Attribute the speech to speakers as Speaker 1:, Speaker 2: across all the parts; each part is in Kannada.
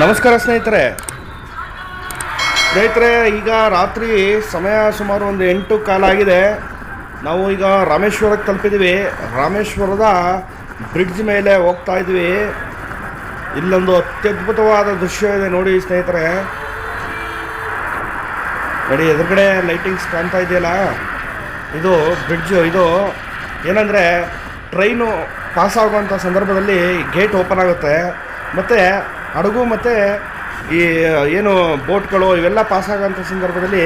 Speaker 1: ನಮಸ್ಕಾರ ಸ್ನೇಹಿತರೆ. ಸ್ನೇಹಿತರೆ, ಈಗ ರಾತ್ರಿ ಸಮಯ ಸುಮಾರು ಒಂದು ಎಂಟು ಕಾಲ ಆಗಿದೆ. ನಾವು ಈಗ ರಾಮೇಶ್ವರಕ್ಕೆ ತಲುಪಿದ್ದೀವಿ. ರಾಮೇಶ್ವರದ ಬ್ರಿಡ್ಜ್ ಮೇಲೆ ಹೋಗ್ತಾ ಇದ್ವಿ ಇಲ್ಲೊಂದು ಅತ್ಯದ್ಭುತವಾದ ದೃಶ್ಯ ಇದೆ ನೋಡಿ ಸ್ನೇಹಿತರೆ. ನೋಡಿ, ಎದುರುಗಡೆ ಲೈಟಿಂಗ್ಸ್ ಕಾಣ್ತಾ ಇದೆಯಲ್ಲ? ಇದು ಬ್ರಿಡ್ಜ್, ಇದು ಏನಂದರೆ ಟ್ರೈನು ಪಾಸ್ ಆಗುವಂಥ ಸಂದರ್ಭದಲ್ಲಿ ಗೇಟ್ ಓಪನ್ ಆಗುತ್ತೆ. ಮತ್ತು ಹಡಗು ಮತ್ತು ಈ ಏನು ಬೋಟ್ಗಳು ಇವೆಲ್ಲ ಪಾಸ್ ಆಗೋಂಥ ಸಂದರ್ಭದಲ್ಲಿ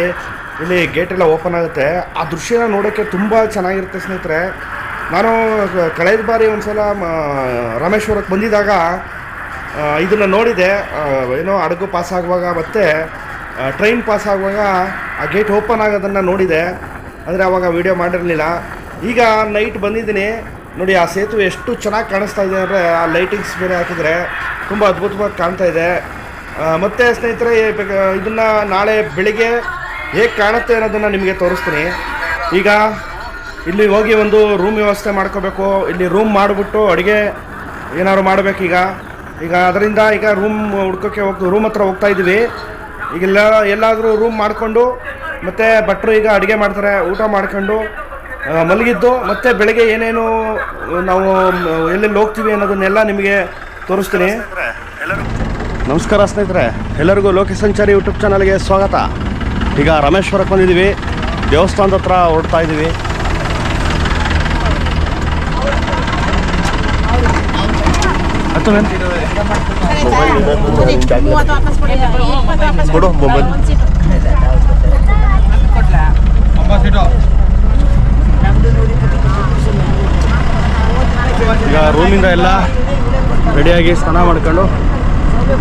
Speaker 1: ಇಲ್ಲಿ ಗೇಟ್ ಎಲ್ಲ ಓಪನ್ ಆಗುತ್ತೆ. ಆ ದೃಶ್ಯನ ನೋಡೋಕ್ಕೆ ತುಂಬ ಚೆನ್ನಾಗಿರುತ್ತೆ ಸ್ನೇಹಿತರೆ. ನಾನು ಕಳೆದ ಬಾರಿ ಒಂದು ಸಲ ರಾಮೇಶ್ವರಕ್ಕೆ ಬಂದಿದ್ದಾಗ ಇದನ್ನು ನೋಡಿದೆ. ಏನೋ ಹಡಗು ಪಾಸ್ ಆಗುವಾಗ ಮತ್ತು ಟ್ರೈನ್ ಪಾಸ್ ಆಗುವಾಗ ಆ ಗೇಟ್ ಓಪನ್ ಆಗೋದನ್ನು ನೋಡಿದೆ. ಆದರೆ ಆವಾಗ ವೀಡಿಯೋ ಮಾಡಿರಲಿಲ್ಲ. ಈಗ ನೈಟ್ ಬಂದಿದ್ದೀನಿ. ನೋಡಿ, ಆ ಸೇತುವೆ ಎಷ್ಟು ಚೆನ್ನಾಗಿ ಕಾಣಿಸ್ತಾ ಇದೆ ಅಂದರೆ, ಆ ಲೈಟಿಂಗ್ಸ್ ಬೇರೆ ಹಾಕಿದರೆ ತುಂಬ ಅದ್ಭುತವಾಗಿ ಕಾಣ್ತಾ ಇದೆ. ಮತ್ತೆ ಸ್ನೇಹಿತರೆ ಇದನ್ನು ನಾಳೆ ಬೆಳಿಗ್ಗೆ ಹೇಗೆ ಕಾಣುತ್ತೆ ಅನ್ನೋದನ್ನು ನಿಮಗೆ ತೋರಿಸ್ತೀನಿ. ಈಗ ಇಲ್ಲಿ ಹೋಗಿ ಒಂದು ರೂಮ್ ವ್ಯವಸ್ಥೆ ಮಾಡ್ಕೋಬೇಕು. ಇಲ್ಲಿ ರೂಮ್ ಮಾಡಿಬಿಟ್ಟು ಅಡುಗೆ ಏನಾದ್ರು ಮಾಡಬೇಕೀಗ ಈಗ. ಅದರಿಂದ ಈಗ ರೂಮ್ ಹುಡ್ಕೋಕ್ಕೆ ಹೋಗಿ ರೂಮ್ ಹತ್ರ ಹೋಗ್ತಾ ಇದ್ದೀವಿ ಈಗೆಲ್ಲ ಎಲ್ಲಾದರೂ ರೂಮ್ ಮಾಡಿಕೊಂಡು, ಮತ್ತು ಭಟ್ರು ಈಗ ಅಡುಗೆ ಮಾಡ್ತಾರೆ, ಊಟ ಮಾಡ್ಕೊಂಡು ಮಲಗಿದ್ದು, ಮತ್ತು ಬೆಳಗ್ಗೆ ಏನೇನು ನಾವು ಎಲ್ಲೆಲ್ಲಿ ಹೋಗ್ತೀವಿ ಅನ್ನೋದನ್ನೆಲ್ಲ ನಿಮಗೆ ತೋರಿಸ್ತೀನಿ. ನಮಸ್ಕಾರ ಸ್ನೇಹಿತರೆ. ಎಲ್ಲರಿಗೂ ಲೋಕ ಸಂಚಾರಿ ಯೂಟ್ಯೂಬ್ ಚಾನಲ್ಗೆ ಸ್ವಾಗತ. ಈಗ ರಾಮೇಶ್ವರಕ್ಕೆ ಬಂದಿದ್ದೀವಿ. ದೇವಸ್ಥಾನದ ಹತ್ರ ಹೊರಡ್ತಾ ಇದ್ದೀವಿ. ಈಗ ರೂಮಿಂದ ಎಲ್ಲ ರೆಡಿಯಾಗಿ ಸ್ನಾನ ಮಾಡ್ಕೊಂಡು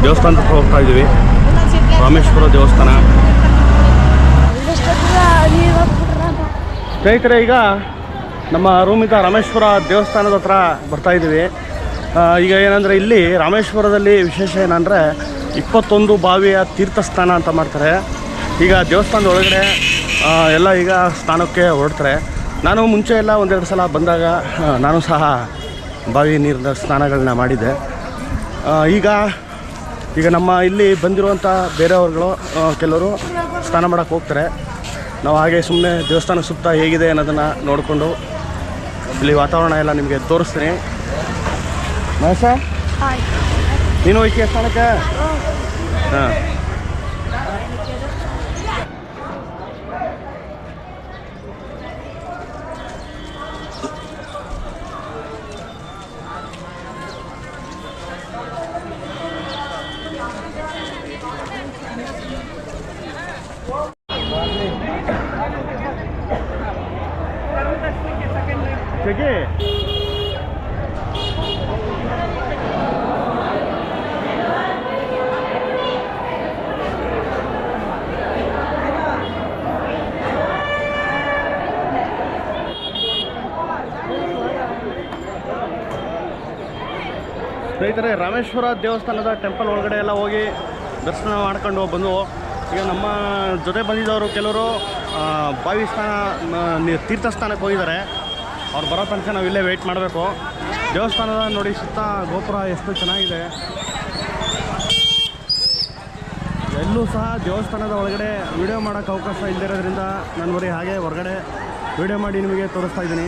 Speaker 1: ದೇವಸ್ಥಾನದ ಹತ್ರ ಹೋಗ್ತಾ ಇದ್ದೀವಿ. ರಾಮೇಶ್ವರ ದೇವಸ್ಥಾನ. ಸ್ನೇಹಿತರೆ, ಈಗ ನಮ್ಮ ರೂಮಿಂದ ರಾಮೇಶ್ವರ ದೇವಸ್ಥಾನದ ಹತ್ರ ಬರ್ತಾ ಇದ್ದೀವಿ. ಈಗ ಏನಂದರೆ ಇಲ್ಲಿ ರಾಮೇಶ್ವರದಲ್ಲಿ ವಿಶೇಷ ಏನಂದರೆ ಇಪ್ಪತ್ತೊಂದು ಬಾವಿಯ ತೀರ್ಥಸ್ಥಾನ ಅಂತ ಮಾಡ್ತಾರೆ. ಈಗ ದೇವಸ್ಥಾನದ ಒಳಗಡೆ ಎಲ್ಲ ಈಗ ಸ್ನಾನಕ್ಕೆ ಹೊರಡ್ತಾರೆ. ನಾನು ಮುಂಚೆ ಎಲ್ಲ ಒಂದೆರಡು ಸಲ ಬಂದಾಗ ನಾನು ಸಹ ಬಾವಿ ನೀರಿನ ಸ್ನಾನಗಳನ್ನ ಮಾಡಿದ್ದೆ. ಈಗ ಈಗ ನಮ್ಮ ಇಲ್ಲಿ ಬಂದಿರುವಂಥ ಬೇರೆಯವ್ರುಗಳು ಕೆಲವರು ಸ್ನಾನ ಮಾಡೋಕ್ಕೆ ಹೋಗ್ತಾರೆ. ನಾವು ಹಾಗೆ ಸುಮ್ಮನೆ ದೇವಸ್ಥಾನ ಸುತ್ತ ಹೇಗಿದೆ ಅನ್ನೋದನ್ನು ನೋಡಿಕೊಂಡು ಇಲ್ಲಿ ವಾತಾವರಣ ಎಲ್ಲ ನಿಮಗೆ ತೋರಿಸ್ತೀನಿ. ಮಹೇಶ ನೀನು ಹೋಯ್ಕೆ ಸ್ನಾನಕ್ಕೆ ಹಾಂ. ಜಗ್ಗಿ ಸ್ನೇಹಿತರೆ, ರಾಮೇಶ್ವರ ದೇವಸ್ಥಾನದ ಟೆಂಪಲ್ ಒಳಗಡೆ ಎಲ್ಲ ಹೋಗಿ ದರ್ಶನ ಮಾಡ್ಕೊಂಡು ಬಂದು, ಈಗ ನಮ್ಮ ಜೊತೆ ಬಂದಿದ್ದವರು ಕೆಲವರು ಬಾವಿ ಸ್ನಾನ ಮ- ನಿ- ತೀರ್ಥಸ್ಥಾನಕ್ಕೆ ಹೋಗಿದ್ದಾರೆ. ಅವ್ರು ಬರೋ ತನಕ ನಾವು ಇಲ್ಲೇ ವೆಯ್ಟ್ ಮಾಡಬೇಕು. ದೇವಸ್ಥಾನದ ನೋಡಿ ಸುತ್ತ ಗೋಪುರ ಎಷ್ಟು ಚೆನ್ನಾಗಿದೆ. ಎಲ್ಲೂ ಸಹ ದೇವಸ್ಥಾನದ ಒಳಗಡೆ ವಿಡಿಯೋ ಮಾಡೋಕ್ಕೆ ಅವಕಾಶ ಇಲ್ಲದಿರೋದ್ರಿಂದ ನಾನು ಬರೀ ಹಾಗೆ ಹೊರಗಡೆ ವಿಡಿಯೋ ಮಾಡಿ ನಿಮಗೆ ತೋರಿಸ್ತಾ ಇದ್ದೀನಿ.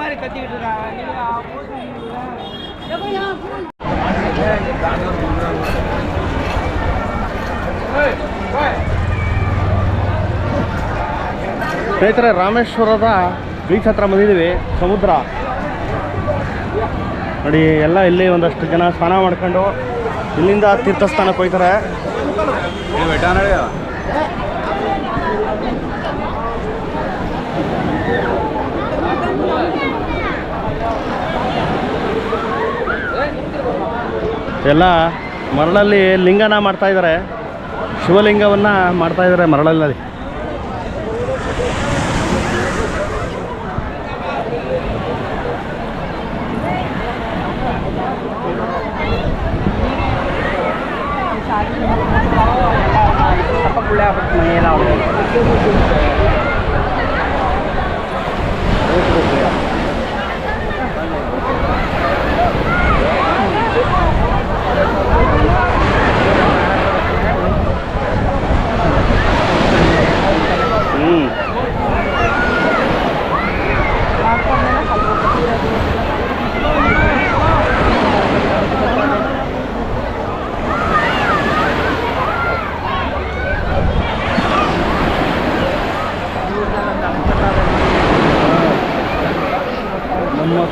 Speaker 2: மாதிரி கத்திக்கிட்டு இருக்காங்க நீங்க
Speaker 1: ಸ್ನೇಹಿತರೆ ರಾಮೇಶ್ವರದ ಬೀಚ್ ಹತ್ರ ಬಂದಿದ್ದೀವಿ ಸಮುದ್ರ ನೋಡಿ ಎಲ್ಲ ಇಲ್ಲಿ ಒಂದಷ್ಟು ಜನ ಸ್ನಾನ ಮಾಡ್ಕೊಂಡು ಇಲ್ಲಿಂದ ತೀರ್ಥಸ್ಥಾನಕ್ಕೆ ಹೋಗ್ತಾರೆ ಎಲ್ಲ ಮರಳಲ್ಲಿ ಲಿಂಗನ ಮಾಡ್ತಾಯಿದ್ದಾರೆ ಶಿವಲಿಂಗವನ್ನು ಮಾಡ್ತಾಯಿದ್ದಾರೆ ಮರಳಲ್ಲಿ.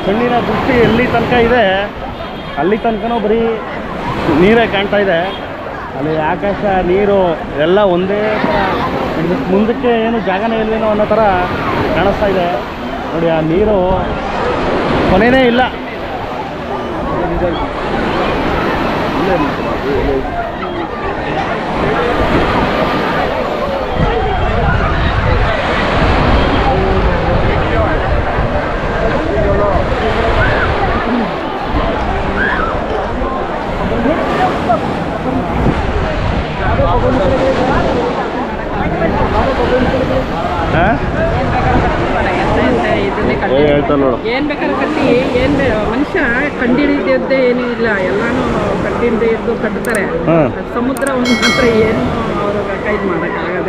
Speaker 1: ಶಿವಲಿಂಗನ ದೃಷ್ಟಿ ಎಲ್ಲಿ ತನಕ ಇದೆ, ಅಲ್ಲಿ ತನಕನೂ ಬರೀ ನೀರೇ ಕಾಣ್ತಾ ಇದೆ. ಅಲ್ಲಿ ಆಕಾಶ, ನೀರು ಎಲ್ಲ ಒಂದೇ ಥರ ಮುಂದಕ್ಕೆ ಏನು ಜಾಗನೇ ಇಲ್ವೇನೋ ಅನ್ನೋ ಥರ ಕಾಣಿಸ್ತಾ ಇದೆ. ನೋಡಿ, ಆ ನೀರು ಕೊನೆಯೇ ಇಲ್ಲ ಹಾಂ ಹೇಳ್ತಾ ನೋಡು
Speaker 2: ಏನ್ ಬೇಕಾದ್ರೆ ಕಟ್ಟಿ ಏನ್ ಬೇ- ಮನುಷ್ಯ ಕಂಡಿಡಿದ್ದೆ ಏನೂ ಇಲ್ಲ ಎಲ್ಲಾನು ಕಂಡಿಡ್ದೆ ಇದ್ದು ಕಟ್ತಾರೆ
Speaker 1: ಹಾಂ
Speaker 2: ಒಂದು ಮಾತ್ರ ಏನು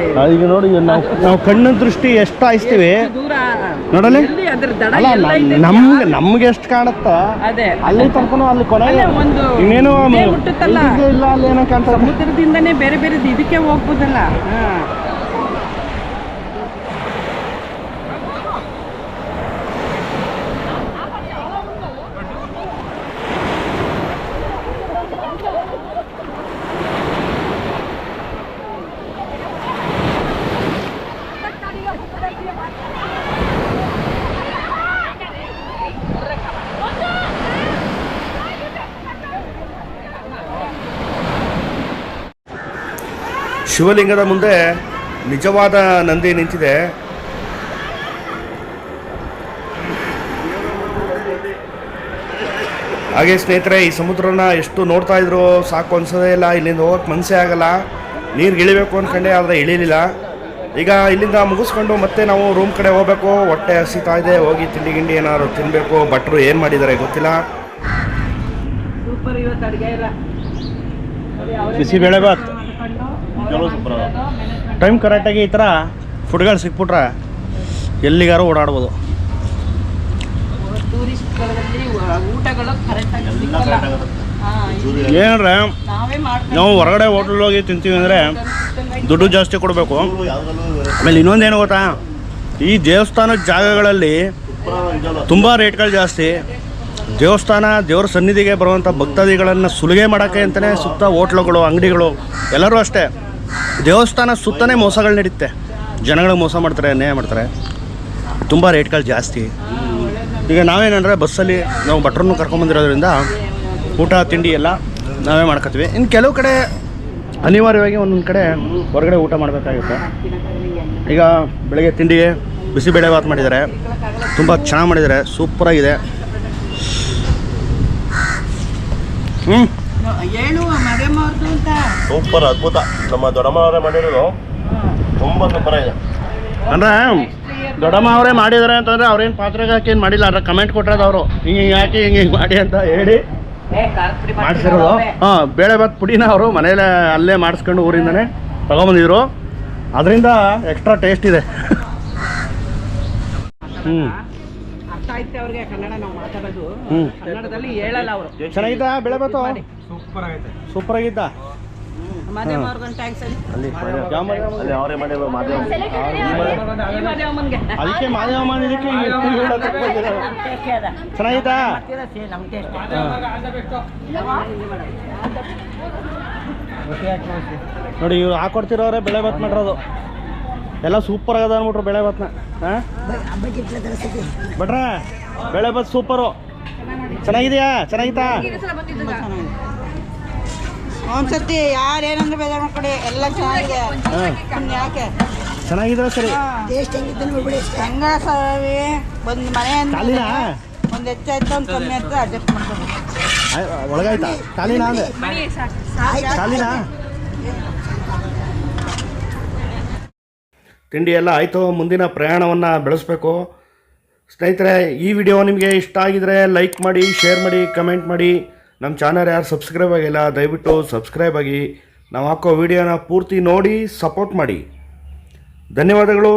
Speaker 2: ಇಲ್ಲ.
Speaker 1: ಈಗ ನೋಡಿ ನಾವು ನಾವು ಕಣ್ಣಿನ ದೃಷ್ಟಿ ಎಷ್ಟು ಹಾಯಿಸ್ತೀವಿ
Speaker 2: ನೋಡಲಿ ದೂರ
Speaker 1: ನೋಡಲ್ಲಿ
Speaker 2: ಎಲ್ಲಿ ಅದ್ರ ದಡ
Speaker 1: ಅಲ್ಲ
Speaker 2: ಎಲ್ಲ
Speaker 1: ನಮ್-
Speaker 2: ಇದೆ?
Speaker 1: ನಮ್ಗೆ ನಮ್ಗೆ ಎಷ್ಟು ಕಾಣುತ್ತಾ
Speaker 2: ಅದೇ
Speaker 1: ಅಲ್ಲಿ ತನಕನೂ ಅಲ್ಲಿ ಕೊನೆ
Speaker 2: ಅಲ್ಲೇ ಒಂದು
Speaker 1: ಇನ್ನೇನು
Speaker 2: ಇದೇ ಹುಟ್ಟುತ್ತಲ್ಲ.
Speaker 1: ಇಲ್ಲಿಗೆ ಇಲ್ಲ ಅಲ್ಲಿ ಏನೋ ಕಾಣ್ತಾ ಇದೆ.
Speaker 2: ಸಮುದ್ರದಿಂದನೇ ಬೇರೆ ಬೇರೆ ಇದಕ್ಕೆ ಹೋಗ್ಬೋದಲ್ಲ ಹಾ
Speaker 1: ಶಿವಲಿಂಗದ ಮುಂದೆ ನಿಜವಾದ ನಂದಿ ನಿಂತಿದೆ. ಹಾಗೆ ಸ್ನೇಹಿತರೆ ಈ ಸಮುದ್ರನ ಎಷ್ಟು ನೋಡ್ತಾ ಇದ್ರು ಸಾಕು ಅನ್ಸೋದೇ ಇಲ್ಲ. ಇಲ್ಲಿಂದ ಹೋಗಕ್ಕೆ ಮನಸ್ಸೇ ಆಗಲ್ಲ. ನೀರಿಗೆ ಇಳಿಬೇಕು ಅಂದ್ಕೊಂಡೆ ಆದರೆ ಇಳಿಲಿಲ್ಲ. ಈಗ ಇಲ್ಲಿಂದ ಮುಗಿಸ್ಕೊಂಡು ಮತ್ತೆ ನಾವು ರೂಮ್ ಕಡೆ ಹೋಗ್ಬೇಕು. ಹೊಟ್ಟೆ ಹಸಿತಾ ಇದೆ ಹೋಗಿ ತಿಂಡಿ ಗಿಂಡಿ ಏನಾದ್ರು ತಿನ್ನಬೇಕು ಭಟ್ರು ಏನು ಮಾಡಿದ್ದಾರೆ ಗೊತ್ತಿಲ್ಲ.
Speaker 2: ಸೂಪರ್ ಇವತ್ತು ಅಡುಗೆ
Speaker 1: ಸೂಪರ್ ಟೈಮ್ ಕರೆಕ್ಟಾಗಿ ಈ ಥರ ಫುಡ್ಗಳು ಸಿಕ್ಬಿಟ್ರೆ ಎಲ್ಲಿಗಾರು ಓಡಾಡ್ಬೋದು. ಏನಂದ್ರೆ,
Speaker 2: ನಾವೇ
Speaker 1: ಹೊರಗಡೆ ಹೋಟ್ಲ್ ಹೋಗಿ ತಿಂತೀವಿ ಅಂದರೆ ದುಡ್ಡು ಜಾಸ್ತಿ ಕೊಡಬೇಕು. ಆಮೇಲೆ ಇನ್ನೊಂದೇನು ಗೊತ್ತಾ? ಈ ದೇವಸ್ಥಾನದ ಜಾಗಗಳಲ್ಲಿ ತುಂಬ ರೇಟ್ಗಳು ಜಾಸ್ತಿ. ದೇವಸ್ಥಾನ ದೇವ್ರ ಸನ್ನಿಧಿಗೆ ಬರುವಂಥ ಭಕ್ತಾದಿಗಳನ್ನು ಸುಲಿಗೆ ಮಾಡೋಕ್ಕೆ ಅಂತಲೇ ಸುತ್ತ ಹೋಟ್ಲುಗಳು, ಅಂಗಡಿಗಳು ಎಲ್ಲರೂ ಅಷ್ಟೇ. ದೇವಸ್ಥಾನ ಸುತ್ತನೇ ಮೋಸಗಳು ನಡೆಯುತ್ತೆ ಜನಗಳಿಗೆ ಮೋಸ ಮಾಡ್ತಾರೆ, ಅನ್ಯಾಯ ಮಾಡ್ತಾರೆ. ತುಂಬ ರೇಟ್ಗಳು ಜಾಸ್ತಿ. ಈಗ ನಾವೇನಂದರೆ ಬಸ್ಸಲ್ಲಿ ನಾವು ಭಟ್ರನ್ನು ಕರ್ಕೊಂಬಂದಿರೋದ್ರಿಂದ ಊಟ, ತಿಂಡಿ ಎಲ್ಲ ನಾವೇ ಮಾಡ್ಕೊತೀವಿ ಇನ್ನು ಕೆಲವು ಕಡೆ ಅನಿವಾರ್ಯವಾಗಿ ಒಂದೊಂದು ಕಡೆ ಹೊರಗಡೆ ಊಟ ಮಾಡಬೇಕಾಗುತ್ತೆ. ಈಗ ಬೆಳಗ್ಗೆ ತಿಂಡಿಗೆ ಬಿಸಿಬೇಳೆ ಭಾತ್ ಮಾಡಿದ್ದಾರೆ. ತುಂಬ ಚೆನ್ನಾಗಿ ಮಾಡಿದ್ದಾರೆ. ಸೂಪರಾಗಿದೆ ಹ್ಞೂ
Speaker 3: ಸೂಪರ್ ಅದ್ಭುತ. ನಮ್ಮ ದೊಡ್ಡಮ್ಮನವರೇ ಮಾಡಿರೋದು ತುಂಬ ಸೂಪರ್ ಇದೆ
Speaker 1: ಅಂದರೆ ದೊಡ್ಡಮ್ಮ ಅವರೇ ಮಾಡಿದಾರೆ ಅಂತಂದ್ರೆ ಅವ್ರೇನು ಪಾತ್ರೆಗೆ ಹಾಕಿ ಏನು ಮಾಡಿಲ್ಲ ಅದ್ರ ಕಮೆಂಟ್ ಕೊಟ್ಟರೆ ಅವರು. ಹಿಂಗೆ ಹಿಂಗೆ ಹಾಕಿ ಹಿಂಗೆ ಹಿಂಗೆ ಮಾಡಿ ಅಂತ ಹೇಳಿ ಮಾಡಿಸಿರೋದು. ಹಾಂ ಬೇಳೆ ಭಾತ್ ಪುಡಿನ ಅವರು ಮನೇಲೆ ಅಲ್ಲೇ ಮಾಡಿಸ್ಕೊಂಡು ಊರಿಂದನೇ ತಗೊಂಬಂದಿದ್ರು. ಅದರಿಂದ ಎಕ್ಸ್ಟ್ರಾ ಟೇಸ್ಟ್ ಇದೆ. ಹ್ಞೂ
Speaker 2: ಆಯ್ತು ಅವ್ರಿಗೆ ಕನ್ನಡ ನಾವು ಮಾತಾಡೋದು. ಕನ್ನಡದಲ್ಲಿ ಹೇಳಲ್ಲ ಅವರು.
Speaker 1: ಚೆನ್ನಾಗಿದ್ದ? ಬೆಳೆ ಬಂತು? ಸೂಪರ್
Speaker 3: ಆಗೈತೆ
Speaker 2: ಸೂಪರ್ ಆಗಿದ್ದ
Speaker 1: ಅದಕ್ಕೆ ಇದಕ್ಕೆ. ಚೆನ್ನಾಗಿತ್ತಾ ನೋಡಿ ಇವ್ರು ಹಾಕೊಡ್ತಿರೋರೆ ಬೆಳೆ ಬತ್ ಮಾಡಿರೋದು. ಎಲ್ಲ ಸೂಪರ್ ಆಗದ ಅನ್ಬಿಟ್ರು ಬೆಳೆ ಭಾತ್ನ. ಹಾಂ? ಬಟ್ರೆ ಬೆಳೆ ಬಸ್ ಸೂಪರು ಚೆನ್ನಾಗಿದೆಯಾ? ಚೆನ್ನಾಗಿತ್ತಾ?
Speaker 4: ಒಂದ್ಸತಿ ಯಾರು ಏನಂದ್ರೆ ಬೇಜಾರು ಮಾಡ್ಕೊಡಿ ಎಲ್ಲ ಚೆನ್ನಾಗಿದೆ. ಯಾಕೆ?
Speaker 1: ಚೆನ್ನಾಗಿದ್ರೆ ಸರಿ?
Speaker 4: ಹೆಂಗ ಸಾವಿ ಒಂದ್ ಮನೆ ಒಂದ್ ಹೆಚ್ಚಾಯ್ತು ಒಂದ್ ಕಮ್ಮಿ ಆಯ್ತು ಅಡ್ಜಸ್ಟ್ ಮಾಡ್ಕೊಬೇಕು.
Speaker 1: ಒಳಗಾಯ್ತಾ? ಕಾಲಿನ ಅಂದ್ರೆ ಕಾಲಿನ ತಿಂಡಿ ಎಲ್ಲ ಆಯಿತು, ಮುಂದಿನ ಪ್ರಯಾಣವನ್ನು ಬೆಳೆಸಬೇಕು. ಸ್ನೇಹಿತರೆ, ಈ ವಿಡಿಯೋ ನಿಮಗೆ ಇಷ್ಟ ಆಗಿದರೆ ಲೈಕ್ ಮಾಡಿ, ಶೇರ್ ಮಾಡಿ, ಕಮೆಂಟ್ ಮಾಡಿ. ನಮ್ಮ ಚಾನಲ್ ಯಾರು ಸಬ್ಸ್ಕ್ರೈಬ್ ಆಗಿಲ್ಲ, ದಯವಿಟ್ಟು ಸಬ್ಸ್ಕ್ರೈಬ್ ಆಗಿ. ನಾವು ಹಾಕೋ ವಿಡಿಯೋನ ಪೂರ್ತಿ ನೋಡಿ, ಸಪೋರ್ಟ್ ಮಾಡಿ. ಧನ್ಯವಾದಗಳು.